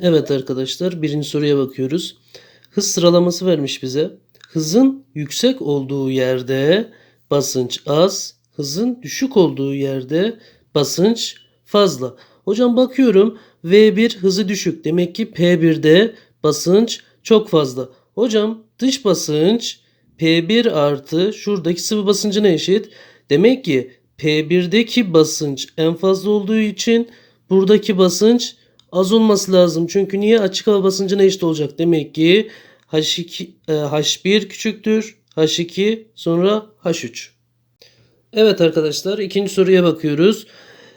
Evet arkadaşlar birinci soruya bakıyoruz. Hız sıralaması vermiş bize. Hızın yüksek olduğu yerde basınç az, hızın düşük olduğu yerde basınç fazla. Hocam bakıyorum V1 hızı düşük. Demek ki P1'de basınç çok fazla. Hocam dış basınç P1 artı şuradaki sıvı basıncına eşit. Demek ki P1'deki basınç en fazla olduğu için buradaki basınç az olması lazım. Çünkü niye açık hava basıncına eşit olacak? Demek ki H2 e, H1 küçüktür. H2 sonra H3. Evet arkadaşlar ikinci soruya bakıyoruz.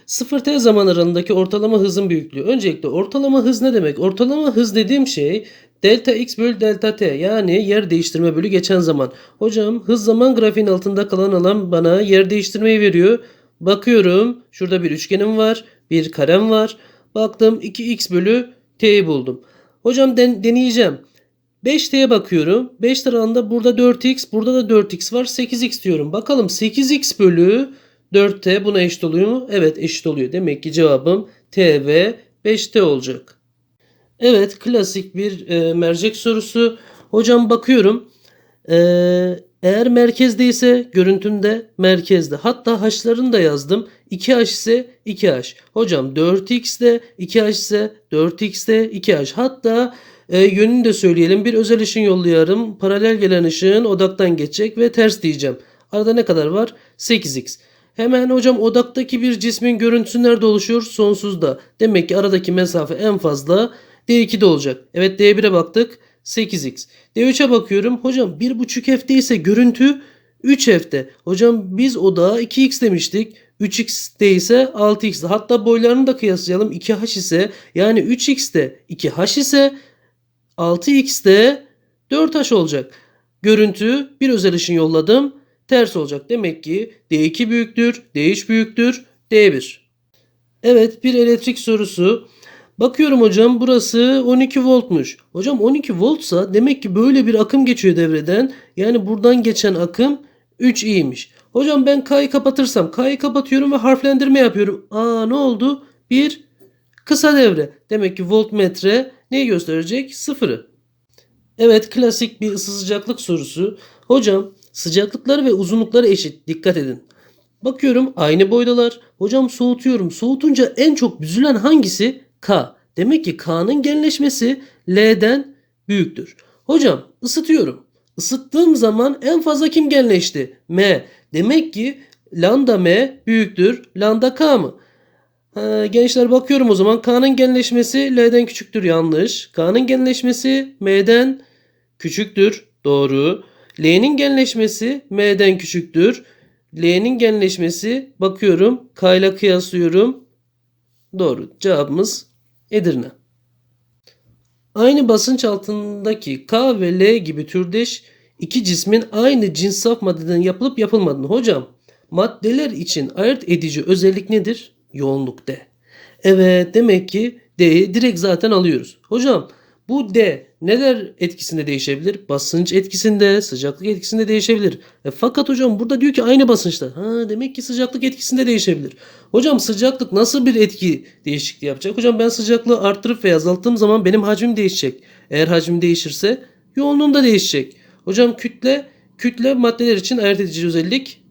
0T zaman aralığındaki ortalama hızın büyüklüğü. Öncelikle ortalama hız ne demek? Ortalama hız dediğim şey delta x bölü delta t yani yer değiştirme bölü geçen zaman. Hocam hız zaman grafiğin altında kalan alan bana yer değiştirmeyi veriyor. Bakıyorum şurada bir üçgenim var bir karem var. Baktım 2x bölü t'yi buldum. Hocam den- deneyeceğim. 5t'ye bakıyorum. 5 aralığında burada 4x burada da 4x var 8x diyorum. Bakalım 8x bölü 4t buna eşit oluyor mu? Evet eşit oluyor. Demek ki cevabım t ve 5t olacak. Evet klasik bir e, mercek sorusu. Hocam bakıyorum. E, eğer merkezdeyse görüntümde merkezde. Hatta h'larını da yazdım. 2h ise 2h. Hocam 4x de 2h ise 4x de 2h. Hatta e, yönünü de söyleyelim. Bir özel ışın yolluyorum. Paralel gelen ışığın odaktan geçecek ve ters diyeceğim. Arada ne kadar var? 8x. Hemen hocam odaktaki bir cismin görüntüsü nerede oluşuyor? Sonsuzda. Demek ki aradaki mesafe en fazla D2'de olacak. Evet D1'e baktık. 8x. D3'e bakıyorum. Hocam 1.5 F'de ise görüntü 3 F'de. Hocam biz odağa 2x demiştik. 3x'de ise 6x'de. Hatta boylarını da kıyaslayalım. 2h ise yani 3x'de 2h ise 6x'de 4h olacak. Görüntü bir özel ışın yolladım. Ters olacak. Demek ki D2 büyüktür, D3 büyüktür, D1. Evet bir elektrik sorusu. Bakıyorum hocam burası 12 voltmuş. Hocam 12 voltsa demek ki böyle bir akım geçiyor devreden. Yani buradan geçen akım 3 iyiymiş. Hocam ben K'yı kapatırsam K'yı kapatıyorum ve harflendirme yapıyorum. Aa ne oldu? Bir kısa devre. Demek ki voltmetre neyi gösterecek? Sıfırı. Evet klasik bir ısı sıcaklık sorusu. Hocam sıcaklıkları ve uzunlukları eşit. Dikkat edin. Bakıyorum aynı boydalar. Hocam soğutuyorum. Soğutunca en çok büzülen hangisi? K. Demek ki K'nın genleşmesi L'den büyüktür. Hocam ısıtıyorum. Isıttığım zaman en fazla kim genleşti? M. Demek ki lambda M büyüktür. Lambda K mı? Ha, gençler bakıyorum o zaman. K'nın genleşmesi L'den küçüktür. Yanlış. K'nın genleşmesi M'den küçüktür. Doğru. L'nin genleşmesi M'den küçüktür. L'nin genleşmesi bakıyorum. K ile kıyaslıyorum. Doğru. Cevabımız Edirne. Aynı basınç altındaki K ve L gibi türdeş iki cismin aynı cins saf maddeden yapılıp yapılmadığını. Hocam maddeler için ayırt edici özellik nedir? Yoğunluk D. Evet demek ki D'yi direkt zaten alıyoruz. Hocam bu D neler etkisinde değişebilir? Basınç etkisinde, sıcaklık etkisinde değişebilir. E, fakat hocam burada diyor ki aynı basınçta. Ha, demek ki sıcaklık etkisinde değişebilir. Hocam sıcaklık nasıl bir etki değişikliği yapacak? Hocam ben sıcaklığı arttırıp veya azalttığım zaman benim hacmim değişecek. Eğer hacmim değişirse yoğunluğum da değişecek. Hocam kütle, kütle maddeler için ayırt edici özellik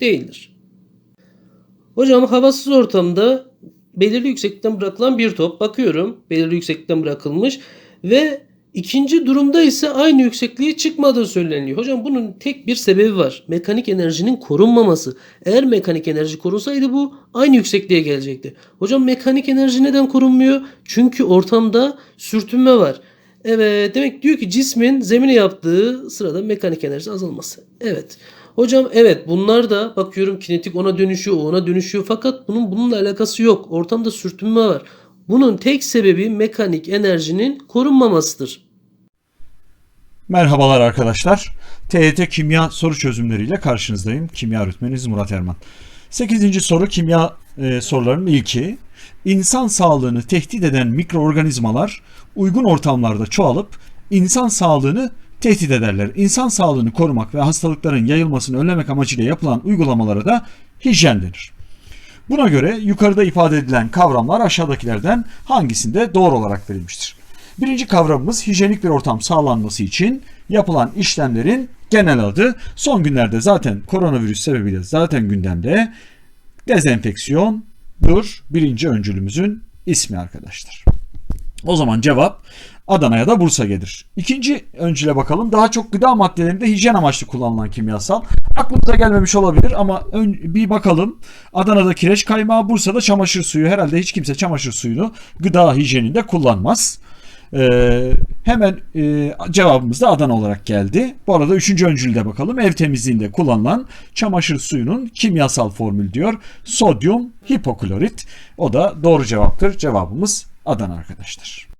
değildir. Hocam havasız ortamda belirli yükseklikten bırakılan bir top. Bakıyorum belirli yükseklikten bırakılmış ve ikinci durumda ise aynı yüksekliğe çıkmadığı söyleniyor. Hocam bunun tek bir sebebi var. Mekanik enerjinin korunmaması. Eğer mekanik enerji korunsaydı bu aynı yüksekliğe gelecekti. Hocam mekanik enerji neden korunmuyor? Çünkü ortamda sürtünme var. Evet demek diyor ki cismin zemine yaptığı sırada mekanik enerji azalması. Evet. Hocam evet bunlar da bakıyorum kinetik ona dönüşüyor, ona dönüşüyor fakat bunun bununla alakası yok. Ortamda sürtünme var. Bunun tek sebebi mekanik enerjinin korunmamasıdır. Merhabalar arkadaşlar. TYT Kimya soru çözümleriyle karşınızdayım. Kimya öğretmeniniz Murat Erman. 8. soru kimya e, sorularının ilki. İnsan sağlığını tehdit eden mikroorganizmalar uygun ortamlarda çoğalıp insan sağlığını tehdit ederler. İnsan sağlığını korumak ve hastalıkların yayılmasını önlemek amacıyla yapılan uygulamalara da hijyen denir. Buna göre yukarıda ifade edilen kavramlar aşağıdakilerden hangisinde doğru olarak verilmiştir? Birinci kavramımız hijyenik bir ortam sağlanması için yapılan işlemlerin genel adı. Son günlerde zaten koronavirüs sebebiyle zaten gündemde dezenfeksiyondur. Birinci öncülümüzün ismi arkadaşlar. O zaman cevap Adana'ya da Bursa gelir. İkinci öncüle bakalım. Daha çok gıda maddelerinde hijyen amaçlı kullanılan kimyasal. Aklımıza gelmemiş olabilir ama ön- bir bakalım. Adana'da kireç kaymağı, Bursa'da çamaşır suyu. Herhalde hiç kimse çamaşır suyunu gıda hijyeninde kullanmaz. Ee, hemen e, cevabımız da Adana olarak geldi. Bu arada üçüncü öncülde bakalım. Ev temizliğinde kullanılan çamaşır suyunun kimyasal formül diyor. Sodyum hipoklorit. O da doğru cevaptır. Cevabımız Adana arkadaşlar.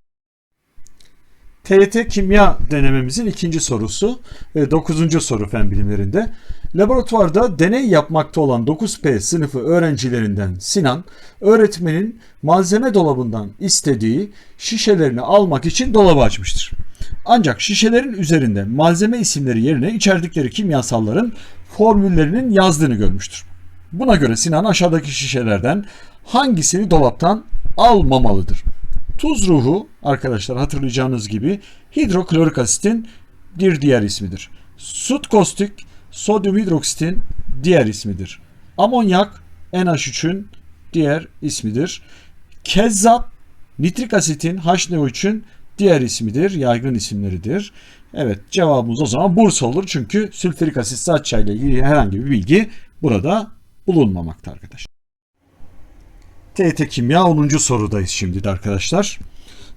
TYT kimya denememizin ikinci sorusu, dokuzuncu soru fen bilimlerinde. Laboratuvarda deney yapmakta olan 9P sınıfı öğrencilerinden Sinan, öğretmenin malzeme dolabından istediği şişelerini almak için dolabı açmıştır. Ancak şişelerin üzerinde malzeme isimleri yerine içerdikleri kimyasalların formüllerinin yazdığını görmüştür. Buna göre Sinan aşağıdaki şişelerden hangisini dolaptan almamalıdır? Tuz ruhu arkadaşlar hatırlayacağınız gibi hidroklorik asitin bir diğer ismidir. Sut kostik sodyum hidroksitin diğer ismidir. Amonyak NH3'ün diğer ismidir. Kezzap nitrik asitin HNO3'ün diğer ismidir. Yaygın isimleridir. Evet cevabımız o zaman Bursa olur. Çünkü sülfürik asit saç ile ilgili herhangi bir bilgi burada bulunmamakta arkadaşlar. TET Kimya 10. sorudayız şimdi de arkadaşlar.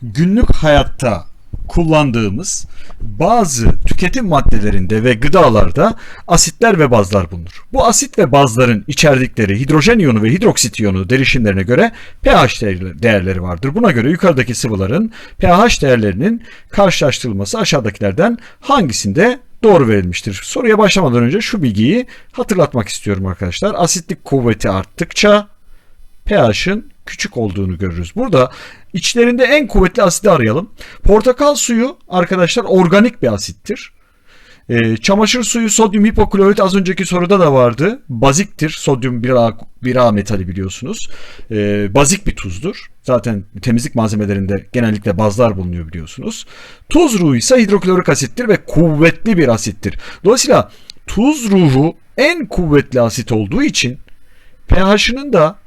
Günlük hayatta kullandığımız bazı tüketim maddelerinde ve gıdalarda asitler ve bazlar bulunur. Bu asit ve bazların içerdikleri hidrojen iyonu ve hidroksit iyonu derişimlerine göre pH değerleri- vardır. Buna göre yukarıdaki sıvıların pH değerlerinin karşılaştırılması aşağıdakilerden hangisinde doğru verilmiştir? Soruya başlamadan önce şu bilgiyi hatırlatmak istiyorum arkadaşlar. Asitlik kuvveti arttıkça pH'ın küçük olduğunu görürüz. Burada içlerinde en kuvvetli asidi arayalım. Portakal suyu arkadaşlar organik bir asittir. Ee, çamaşır suyu sodyum hipoklorit az önceki soruda da vardı. Baziktir. Sodyum 1A, 1A metali biliyorsunuz. Ee, bazik bir tuzdur. Zaten temizlik malzemelerinde genellikle bazlar bulunuyor biliyorsunuz. Tuz ruhu ise hidroklorik asittir ve kuvvetli bir asittir. Dolayısıyla tuz ruhu en kuvvetli asit olduğu için pH'ının da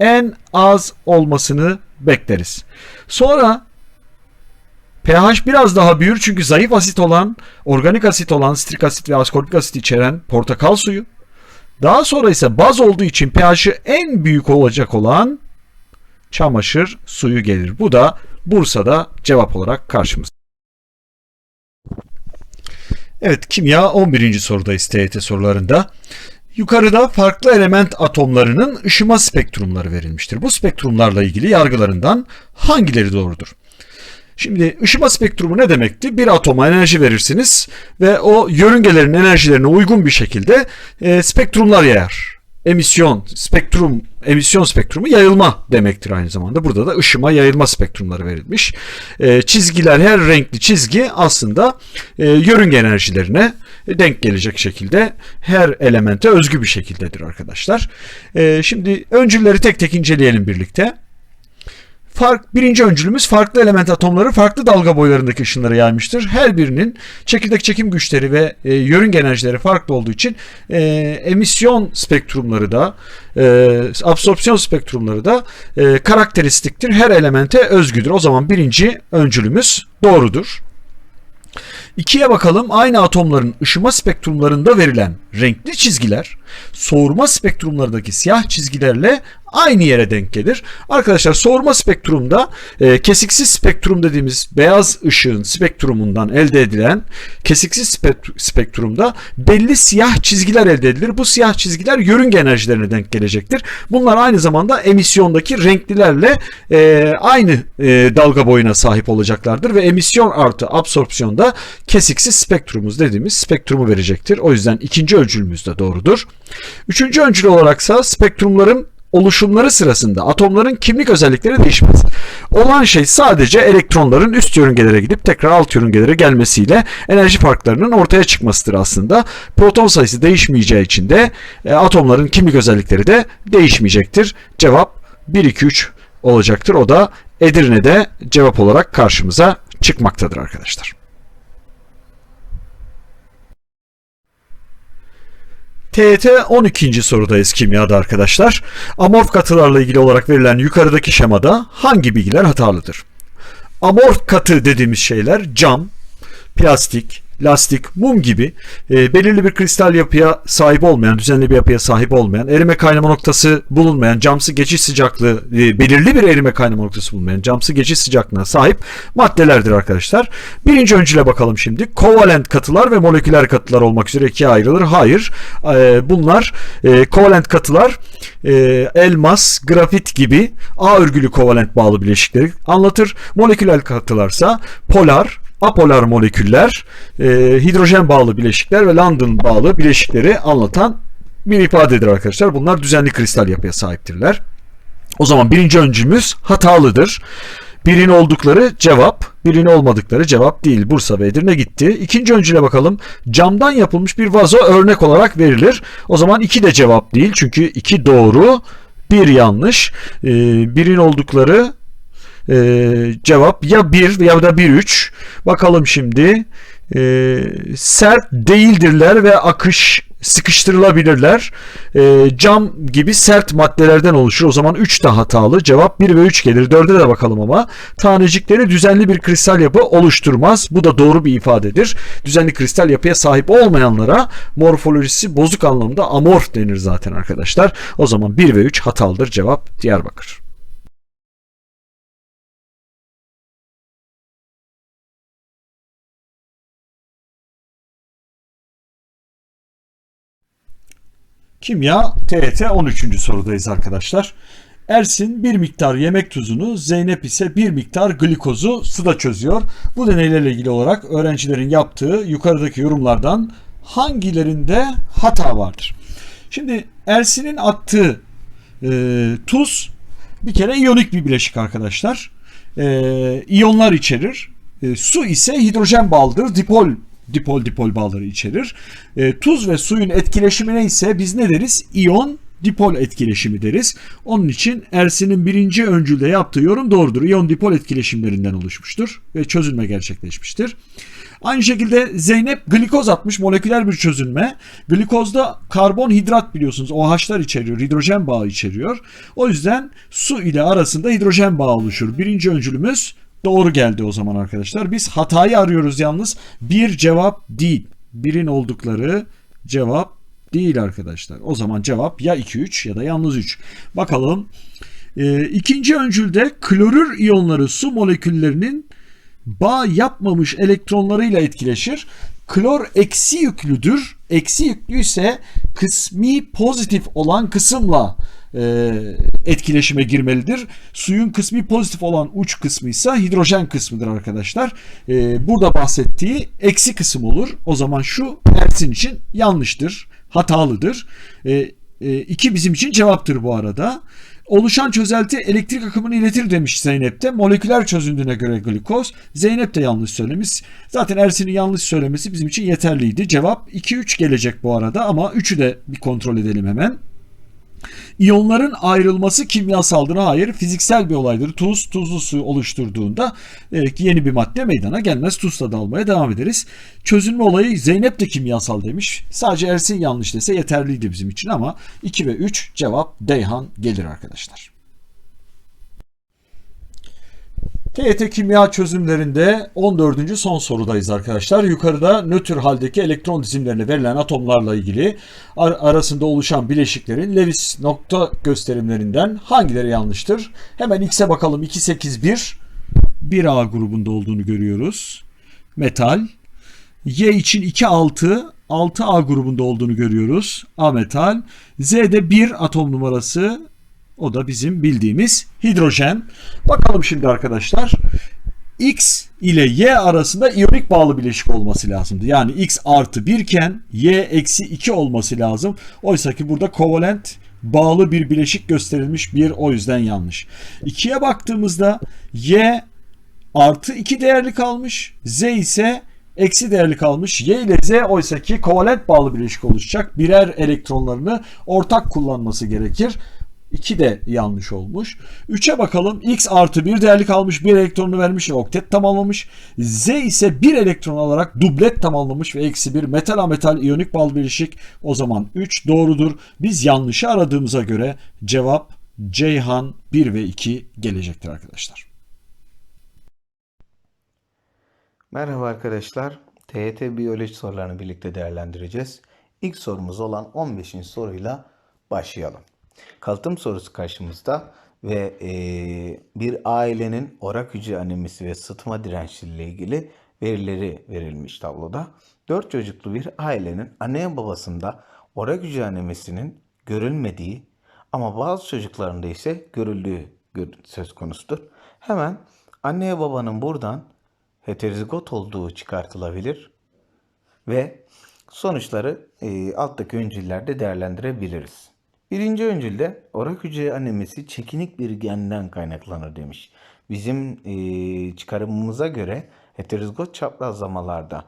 en az olmasını bekleriz. Sonra pH biraz daha büyür çünkü zayıf asit olan, organik asit olan, strik asit ve askorбik asit içeren portakal suyu. Daha sonra ise baz olduğu için pH'i en büyük olacak olan çamaşır suyu gelir. Bu da Bursa'da cevap olarak karşımızda. Evet kimya 11. sorudayız TYT sorularında. Yukarıda farklı element atomlarının ışıma spektrumları verilmiştir. Bu spektrumlarla ilgili yargılarından hangileri doğrudur? Şimdi ışıma spektrumu ne demekti? Bir atoma enerji verirsiniz ve o yörüngelerin enerjilerine uygun bir şekilde e, spektrumlar yayar. Emisyon, spektrum, emisyon spektrumu yayılma demektir aynı zamanda. Burada da ışıma yayılma spektrumları verilmiş. E, çizgiler, her renkli çizgi aslında e, yörünge enerjilerine denk gelecek şekilde her elemente özgü bir şekildedir arkadaşlar. E, şimdi öncülleri tek tek inceleyelim birlikte. Fark, birinci öncülümüz farklı element atomları farklı dalga boylarındaki ışınlara yaymıştır. Her birinin çekirdek çekim güçleri ve e, yörünge enerjileri farklı olduğu için e, emisyon spektrumları da e, absorpsiyon spektrumları da e, karakteristiktir. Her elemente özgüdür. O zaman birinci öncülümüz doğrudur. İkiye bakalım. Aynı atomların ışıma spektrumlarında verilen renkli çizgiler soğurma spektrumlarındaki siyah çizgilerle aynı yere denk gelir. Arkadaşlar soğurma spektrumda e, kesiksiz spektrum dediğimiz beyaz ışığın spektrumundan elde edilen kesiksiz spek- spektrumda belli siyah çizgiler elde edilir. Bu siyah çizgiler yörünge enerjilerine denk gelecektir. Bunlar aynı zamanda emisyondaki renklilerle e, aynı e, dalga boyuna sahip olacaklardır ve emisyon artı absorpsiyonda kesiksiz spektrumuz dediğimiz spektrumu verecektir. O yüzden ikinci öncülümüz de doğrudur. Üçüncü öncül olaraksa spektrumların oluşumları sırasında atomların kimlik özellikleri değişmez. Olan şey sadece elektronların üst yörüngelere gidip tekrar alt yörüngelere gelmesiyle enerji farklarının ortaya çıkmasıdır aslında. Proton sayısı değişmeyeceği için de e, atomların kimlik özellikleri de değişmeyecektir. Cevap 1 2 3 olacaktır. O da Edirne'de cevap olarak karşımıza çıkmaktadır arkadaşlar. TET 12. sorudayız kimyada arkadaşlar. Amorf katılarla ilgili olarak verilen yukarıdaki şemada hangi bilgiler hatalıdır? Amorf katı dediğimiz şeyler cam, plastik, lastik, mum gibi e, belirli bir kristal yapıya sahip olmayan, düzenli bir yapıya sahip olmayan, erime kaynama noktası bulunmayan, camsı geçiş sıcaklığı, e, belirli bir erime kaynama noktası bulunmayan, camsı geçiş sıcaklığına sahip maddelerdir arkadaşlar. Birinci öncüle bakalım şimdi. Kovalent katılar ve moleküler katılar olmak üzere ikiye ayrılır. Hayır. E, bunlar e, kovalent katılar e, elmas, grafit gibi A örgülü kovalent bağlı bileşikleri anlatır. Moleküler katılarsa polar, apolar moleküller, e, hidrojen bağlı bileşikler ve London bağlı bileşikleri anlatan bir ifadedir arkadaşlar. Bunlar düzenli kristal yapıya sahiptirler. O zaman birinci öncümüz hatalıdır. Birin oldukları cevap, birin olmadıkları cevap değil. Bursa ve Edirne gitti. İkinci öncüle bakalım. Camdan yapılmış bir vazo örnek olarak verilir. O zaman iki de cevap değil. Çünkü iki doğru, bir yanlış. Ee, birin oldukları ee, cevap ya 1 ya da 1 3. Bakalım şimdi. Ee, sert değildirler ve akış sıkıştırılabilirler. Ee, cam gibi sert maddelerden oluşur. O zaman 3 de hatalı. Cevap 1 ve 3 gelir. 4'e de bakalım ama. Tanecikleri düzenli bir kristal yapı oluşturmaz. Bu da doğru bir ifadedir. Düzenli kristal yapıya sahip olmayanlara morfolojisi bozuk anlamda amorf denir zaten arkadaşlar. O zaman 1 ve 3 hatalıdır. Cevap Diyarbakır. Kimya TET 13. sorudayız arkadaşlar. Ersin bir miktar yemek tuzunu, Zeynep ise bir miktar glikozu suda çözüyor. Bu deneylerle ilgili olarak öğrencilerin yaptığı yukarıdaki yorumlardan hangilerinde hata vardır? Şimdi Ersin'in attığı e, tuz bir kere iyonik bir bileşik arkadaşlar. E, iyonlar içerir. E, su ise hidrojen bağlıdır. Dipol dipol dipol bağları içerir. E, tuz ve suyun etkileşimine ise biz ne deriz? İyon dipol etkileşimi deriz. Onun için Ersin'in birinci öncülde yaptığı yorum doğrudur. İyon dipol etkileşimlerinden oluşmuştur ve çözülme gerçekleşmiştir. Aynı şekilde Zeynep glikoz atmış moleküler bir çözülme. Glikozda karbonhidrat biliyorsunuz OH'lar içeriyor, hidrojen bağı içeriyor. O yüzden su ile arasında hidrojen bağı oluşur. Birinci öncülümüz Doğru geldi o zaman arkadaşlar. Biz hatayı arıyoruz yalnız. Bir cevap değil. Birin oldukları cevap değil arkadaşlar. O zaman cevap ya 2-3 ya da yalnız 3. Bakalım. E, ikinci öncülde klorür iyonları su moleküllerinin bağ yapmamış elektronlarıyla etkileşir. Klor eksi yüklüdür. Eksi yüklü ise kısmi pozitif olan kısımla e, etkileşime girmelidir. Suyun kısmi pozitif olan uç kısmı ise hidrojen kısmıdır arkadaşlar. E, burada bahsettiği eksi kısım olur. O zaman şu Ersin için yanlıştır, hatalıdır. E, e, iki bizim için cevaptır bu arada. Oluşan çözelti elektrik akımını iletir demiş Zeynep de. Moleküler çözündüğüne göre glikoz. Zeynep de yanlış söylemiş. Zaten Ersin'in yanlış söylemesi bizim için yeterliydi. Cevap 2-3 gelecek bu arada ama 3'ü de bir kontrol edelim hemen. İyonların ayrılması kimyasaldır. Hayır, fiziksel bir olaydır. Tuz, tuzlu su oluşturduğunda e, yeni bir madde meydana gelmez. Tuzla da almaya devam ederiz. Çözülme olayı Zeynep de kimyasal demiş. Sadece Ersin yanlış dese yeterliydi bizim için ama 2 ve 3 cevap Deyhan gelir arkadaşlar. TET kimya çözümlerinde 14. son sorudayız arkadaşlar. Yukarıda nötr haldeki elektron dizimlerine verilen atomlarla ilgili ar- arasında oluşan bileşiklerin Lewis nokta gösterimlerinden hangileri yanlıştır? Hemen X'e bakalım. 281 1A grubunda olduğunu görüyoruz. Metal. Y için 26 6A grubunda olduğunu görüyoruz. A metal. Z'de 1 atom numarası o da bizim bildiğimiz hidrojen. Bakalım şimdi arkadaşlar. X ile Y arasında iyonik bağlı bileşik olması lazımdı. Yani X artı 1 iken Y eksi 2 olması lazım. Oysa ki burada kovalent bağlı bir bileşik gösterilmiş bir o yüzden yanlış. 2'ye baktığımızda Y artı 2 değerli kalmış. Z ise eksi değerli kalmış. Y ile Z oysa ki kovalent bağlı bileşik oluşacak. Birer elektronlarını ortak kullanması gerekir. 2 de yanlış olmuş. 3'e bakalım. X artı 1 değerli kalmış. 1 elektronunu vermiş ve oktet tamamlamış. Z ise 1 elektron alarak dublet tamamlamış ve eksi 1 metal ametal iyonik bağlı bileşik. O zaman 3 doğrudur. Biz yanlışı aradığımıza göre cevap Ceyhan 1 ve 2 gelecektir arkadaşlar. Merhaba arkadaşlar. TYT biyoloji sorularını birlikte değerlendireceğiz. İlk sorumuz olan 15. soruyla başlayalım. Kalıtım sorusu karşımızda ve eee, bir ailenin orak hücre anemisi ve sıtma dirençliliği ile ilgili verileri verilmiş tabloda. 4 çocuklu bir ailenin anne babasında orak hücre anemisinin görülmediği ama bazı çocuklarında ise görüldüğü gör- söz konusudur. Hemen anne babanın buradan heterozigot olduğu çıkartılabilir ve sonuçları e, alttaki öncüllerde değerlendirebiliriz. Birinci öncülde orak hücre anemisi çekinik bir genden kaynaklanır demiş. Bizim e, çıkarımımıza göre heterozigot çaprazlamalarda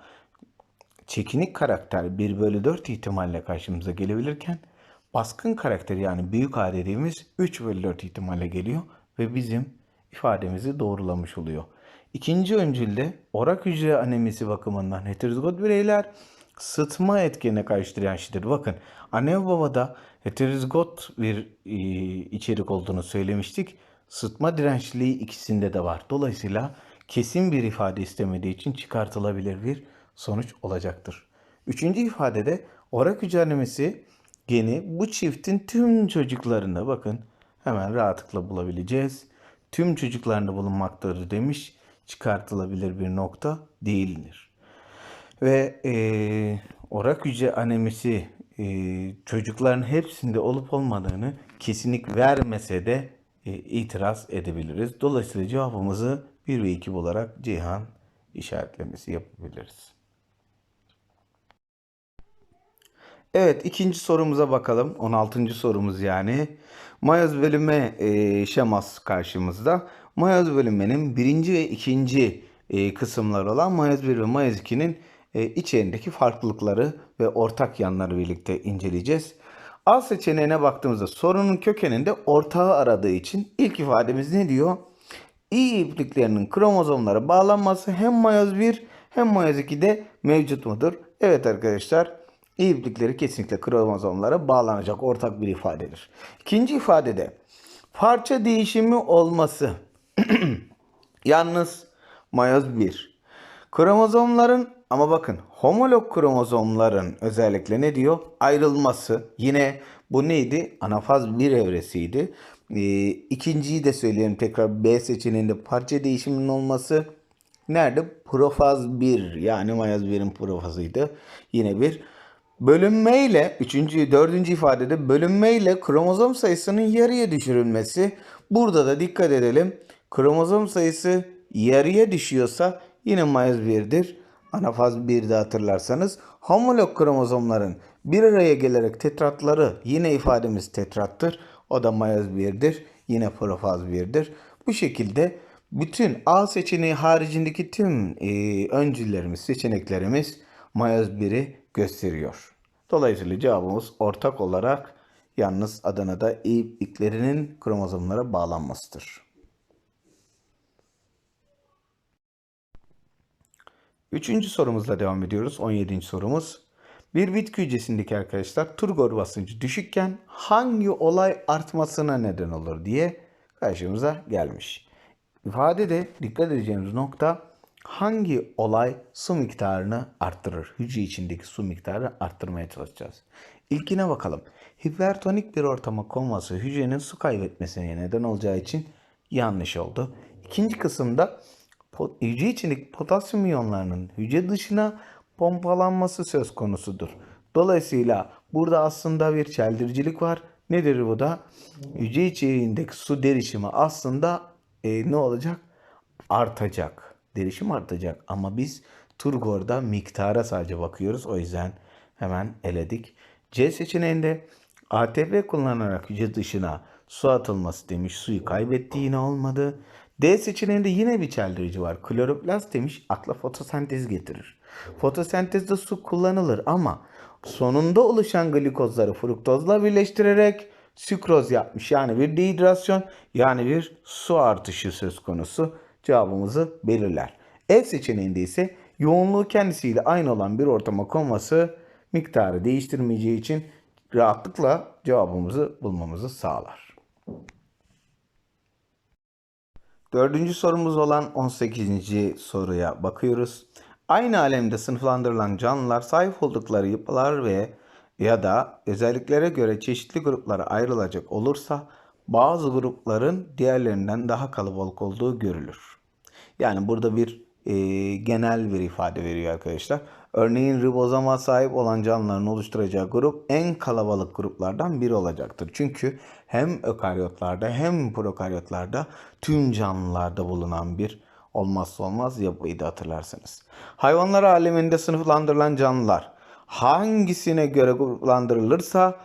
çekinik karakter 1 bölü 4 ihtimalle karşımıza gelebilirken baskın karakter yani büyük A dediğimiz 3 bölü 4 ihtimalle geliyor ve bizim ifademizi doğrulamış oluyor. İkinci öncülde orak hücre anemisi bakımından heterozigot bireyler sıtma etkenine karşı dirençlidir. Bakın anne babada heterozigot bir e, içerik olduğunu söylemiştik. Sıtma dirençliliği ikisinde de var. Dolayısıyla kesin bir ifade istemediği için çıkartılabilir bir sonuç olacaktır. Üçüncü ifadede orak hücre anemisi geni bu çiftin tüm çocuklarında bakın hemen rahatlıkla bulabileceğiz. Tüm çocuklarında bulunmaktadır demiş. Çıkartılabilir bir nokta değildir. Ve eee orak hücre anemisi eee, çocukların hepsinde olup olmadığını kesinlik vermese de e, itiraz edebiliriz. Dolayısıyla cevabımızı 1 ve 2 olarak Cihan işaretlemesi yapabiliriz. Evet ikinci sorumuza bakalım. 16. sorumuz yani. Mayoz bölünme e, şeması karşımızda. Mayoz bölünmenin birinci ve ikinci e, kısımları olan mayoz 1 ve mayoz 2'nin e, farklılıkları ve ortak yanları birlikte inceleyeceğiz. A seçeneğine baktığımızda sorunun kökeninde ortağı aradığı için ilk ifademiz ne diyor? İ ipliklerinin kromozomlara bağlanması hem mayoz 1 hem mayoz 2'de mevcut mudur? Evet arkadaşlar İ iplikleri kesinlikle kromozomlara bağlanacak ortak bir ifadedir. İkinci ifadede parça değişimi olması yalnız mayoz 1. Kromozomların ama bakın homolog kromozomların özellikle ne diyor? Ayrılması. Yine bu neydi? Anafaz 1 evresiydi. Ee, ikinciyi de söyleyelim tekrar B seçeneğinde parça değişiminin olması. Nerede? Profaz 1 yani mayoz 1'in profazıydı. Yine bir bölünmeyle üçüncü, dördüncü ifadede bölünmeyle kromozom sayısının yarıya düşürülmesi. Burada da dikkat edelim. Kromozom sayısı yarıya düşüyorsa yine mayoz 1'dir. Anafaz 1'de hatırlarsanız homolog kromozomların bir araya gelerek tetratları yine ifademiz tetrattır. O da mayoz 1'dir. Yine profaz 1'dir. Bu şekilde bütün A seçeneği haricindeki tüm e, öncüllerimiz, seçeneklerimiz mayoz 1'i gösteriyor. Dolayısıyla cevabımız ortak olarak yalnız Adana'da ipliklerinin kromozomlara bağlanmasıdır. Üçüncü sorumuzla devam ediyoruz. 17. sorumuz. Bir bitki hücresindeki arkadaşlar turgor basıncı düşükken hangi olay artmasına neden olur diye karşımıza gelmiş. İfadede dikkat edeceğimiz nokta hangi olay su miktarını arttırır? Hücre içindeki su miktarını arttırmaya çalışacağız. İlkine bakalım. Hipertonik bir ortama konması hücrenin su kaybetmesine neden olacağı için yanlış oldu. İkinci kısımda hücre içindeki potasyum iyonlarının hücre dışına pompalanması söz konusudur. Dolayısıyla burada aslında bir çeldiricilik var. Nedir bu da? Hücre içeriğindeki su derişimi aslında e, ne olacak? Artacak. Derişim artacak. Ama biz Turgor'da miktara sadece bakıyoruz. O yüzden hemen eledik. C seçeneğinde ATP kullanarak hücre dışına su atılması demiş. Suyu kaybetti yine olmadı. D seçeneğinde yine bir çeldirici var. Kloroplast demiş akla fotosentez getirir. Fotosentezde su kullanılır ama sonunda oluşan glikozları fruktozla birleştirerek sükroz yapmış. Yani bir dehidrasyon yani bir su artışı söz konusu cevabımızı belirler. E seçeneğinde ise yoğunluğu kendisiyle aynı olan bir ortama konması miktarı değiştirmeyeceği için rahatlıkla cevabımızı bulmamızı sağlar. Dördüncü sorumuz olan 18. soruya bakıyoruz. Aynı alemde sınıflandırılan canlılar sahip oldukları yapılar ve ya da özelliklere göre çeşitli gruplara ayrılacak olursa bazı grupların diğerlerinden daha kalabalık olduğu görülür. Yani burada bir e, genel bir ifade veriyor arkadaşlar. Örneğin ribozoma sahip olan canlıların oluşturacağı grup en kalabalık gruplardan biri olacaktır. Çünkü hem ökaryotlarda hem prokaryotlarda tüm canlılarda bulunan bir olmazsa olmaz yapıydı hatırlarsınız. Hayvanlar aleminde sınıflandırılan canlılar hangisine göre gruplandırılırsa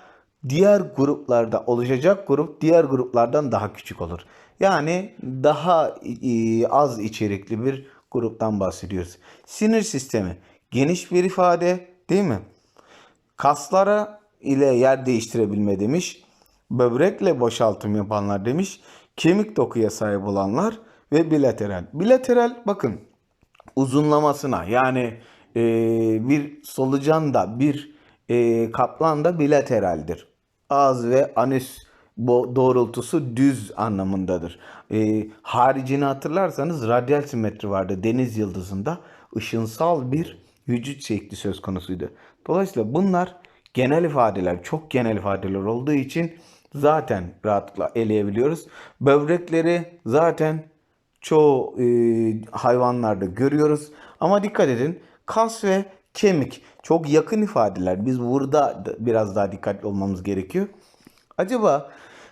diğer gruplarda oluşacak grup diğer gruplardan daha küçük olur. Yani daha e, az içerikli bir gruptan bahsediyoruz. Sinir sistemi geniş bir ifade değil mi? Kaslara ile yer değiştirebilme demiş. Böbrekle boşaltım yapanlar demiş. Kemik dokuya sahip olanlar ve bilateral. Bilateral bakın uzunlamasına yani e, bir solucan da bir e, kaplan da bilateraldir. Ağız ve anüs doğrultusu düz anlamındadır. E, haricini hatırlarsanız radyal simetri vardı deniz yıldızında. ışınsal bir vücut şekli söz konusuydu. Dolayısıyla bunlar genel ifadeler, çok genel ifadeler olduğu için zaten rahatlıkla eleyebiliyoruz. Böbrekleri zaten çoğu e, hayvanlarda görüyoruz. Ama dikkat edin kas ve kemik çok yakın ifadeler. Biz burada da biraz daha dikkatli olmamız gerekiyor. Acaba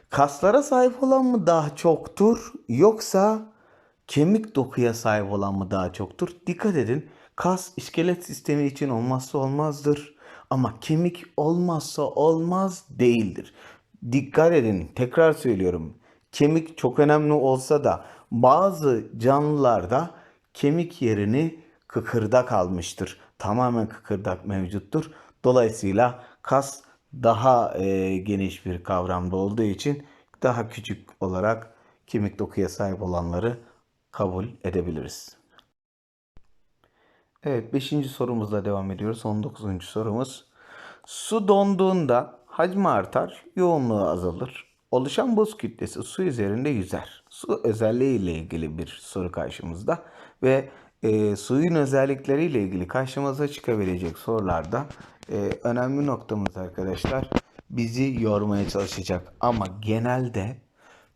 kaslara sahip olan mı daha çoktur yoksa kemik dokuya sahip olan mı daha çoktur? Dikkat edin kas iskelet sistemi için olmazsa olmazdır. Ama kemik olmazsa olmaz değildir. Dikkat edin tekrar söylüyorum. Kemik çok önemli olsa da bazı canlılarda kemik yerini kıkırdak almıştır. Tamamen kıkırdak mevcuttur. Dolayısıyla kas daha e, geniş bir kavramda olduğu için daha küçük olarak kemik dokuya sahip olanları kabul edebiliriz. Evet 5. sorumuzla devam ediyoruz. 19. sorumuz. Su donduğunda hacmi artar, yoğunluğu azalır. Oluşan buz kütlesi su üzerinde yüzer. Su özelliği ile ilgili bir soru karşımızda ve e, suyun özellikleriyle ilgili karşımıza çıkabilecek sorularda e, önemli noktamız arkadaşlar bizi yormaya çalışacak ama genelde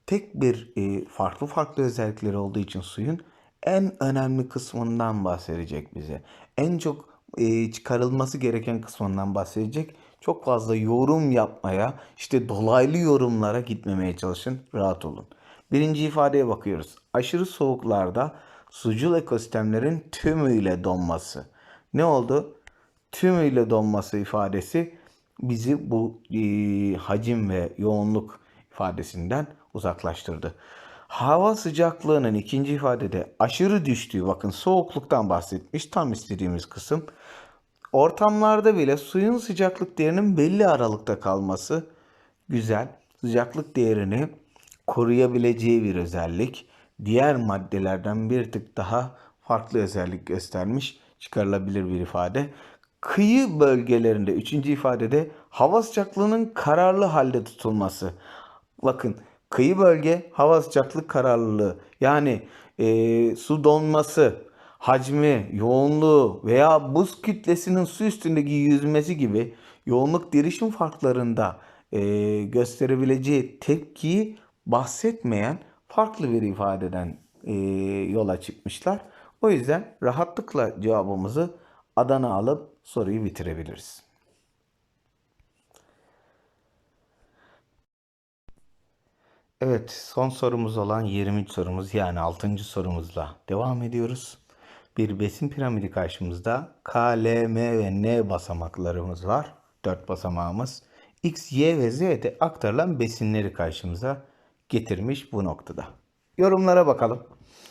tek bir e, farklı farklı özellikleri olduğu için suyun en önemli kısmından bahsedecek bize. En çok e, çıkarılması gereken kısmından bahsedecek. Çok fazla yorum yapmaya, işte dolaylı yorumlara gitmemeye çalışın. Rahat olun. Birinci ifadeye bakıyoruz. Aşırı soğuklarda sucul ekosistemlerin tümüyle donması. Ne oldu? Tümüyle donması ifadesi bizi bu e, hacim ve yoğunluk ifadesinden uzaklaştırdı. Hava sıcaklığının ikinci ifadede aşırı düştüğü bakın soğukluktan bahsetmiş tam istediğimiz kısım. Ortamlarda bile suyun sıcaklık değerinin belli aralıkta kalması güzel. Sıcaklık değerini koruyabileceği bir özellik. Diğer maddelerden bir tık daha farklı özellik göstermiş çıkarılabilir bir ifade. Kıyı bölgelerinde üçüncü ifadede hava sıcaklığının kararlı halde tutulması. Bakın kıyı bölge hava sıcaklık kararlılığı yani e, su donması, hacmi, yoğunluğu veya buz kütlesinin su üstündeki yüzmesi gibi yoğunluk derişim farklarında e, gösterebileceği tepkiyi bahsetmeyen farklı bir ifadeden e, yola çıkmışlar. O yüzden rahatlıkla cevabımızı Adana alıp soruyu bitirebiliriz. Evet, son sorumuz olan 20. sorumuz yani 6. sorumuzla devam ediyoruz. Bir besin piramidi karşımızda K, L, M ve N basamaklarımız var. 4 basamağımız. X, Y ve Z'de aktarılan besinleri karşımıza getirmiş bu noktada. Yorumlara bakalım.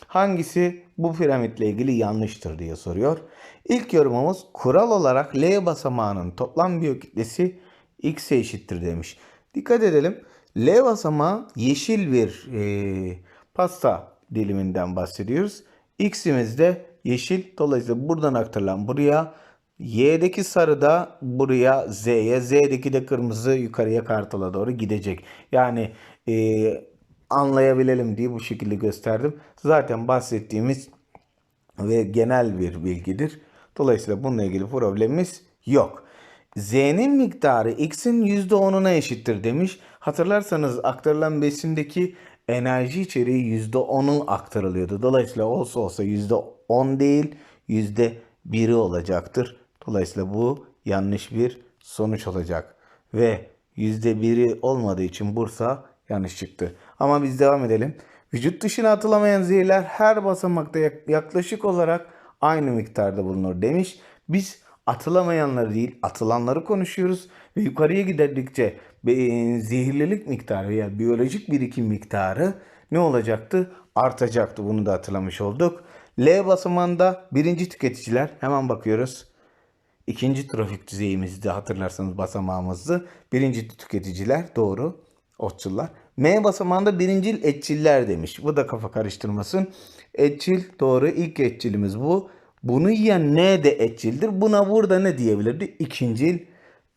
Hangisi bu piramitle ilgili yanlıştır diye soruyor. İlk yorumumuz kural olarak L basamağının toplam biyokütlesi X'e eşittir demiş. Dikkat edelim. L basamağı yeşil bir e, pasta diliminden bahsediyoruz. X'imiz de yeşil. Dolayısıyla buradan aktarılan buraya Y'deki sarı da buraya Z'ye, Z'deki de kırmızı yukarıya kartala doğru gidecek. Yani e, anlayabilelim diye bu şekilde gösterdim. Zaten bahsettiğimiz ve genel bir bilgidir. Dolayısıyla bununla ilgili problemimiz yok. Z'nin miktarı X'in %10'una eşittir demiş. Hatırlarsanız aktarılan besindeki enerji içeriği %10'u aktarılıyordu. Dolayısıyla olsa olsa %10 değil %1'i olacaktır. Dolayısıyla bu yanlış bir sonuç olacak. Ve %1'i olmadığı için Bursa yanlış çıktı. Ama biz devam edelim. Vücut dışına atılamayan zehirler her basamakta yak- yaklaşık olarak aynı miktarda bulunur demiş. Biz atılamayanları değil atılanları konuşuyoruz ve yukarıya giderdikçe be- zehirlilik miktarı veya biyolojik birikim miktarı ne olacaktı? Artacaktı. Bunu da hatırlamış olduk. L basamağında birinci tüketiciler hemen bakıyoruz. İkinci trafik düzeyimizde hatırlarsanız basamağımızdı. Birinci tüketiciler doğru. Otçullar. M basamağında birincil etçiller demiş. Bu da kafa karıştırmasın. Etçil doğru. İlk etçilimiz bu. Bunu yiyen N de etçildir. Buna burada ne diyebilirdi? İkincil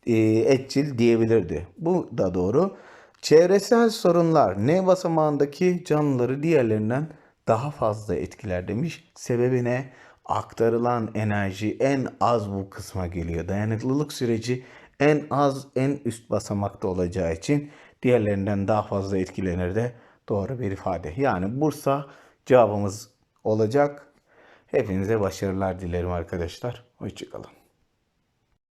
e, etçil diyebilirdi. Bu da doğru. Çevresel sorunlar N basamağındaki canlıları diğerlerinden daha fazla etkiler demiş. Sebebi ne? Aktarılan enerji en az bu kısma geliyor. Dayanıklılık süreci en az en üst basamakta olacağı için diğerlerinden daha fazla etkilenir de doğru bir ifade. Yani Bursa cevabımız olacak. Hepinize başarılar dilerim arkadaşlar. Hoşçakalın.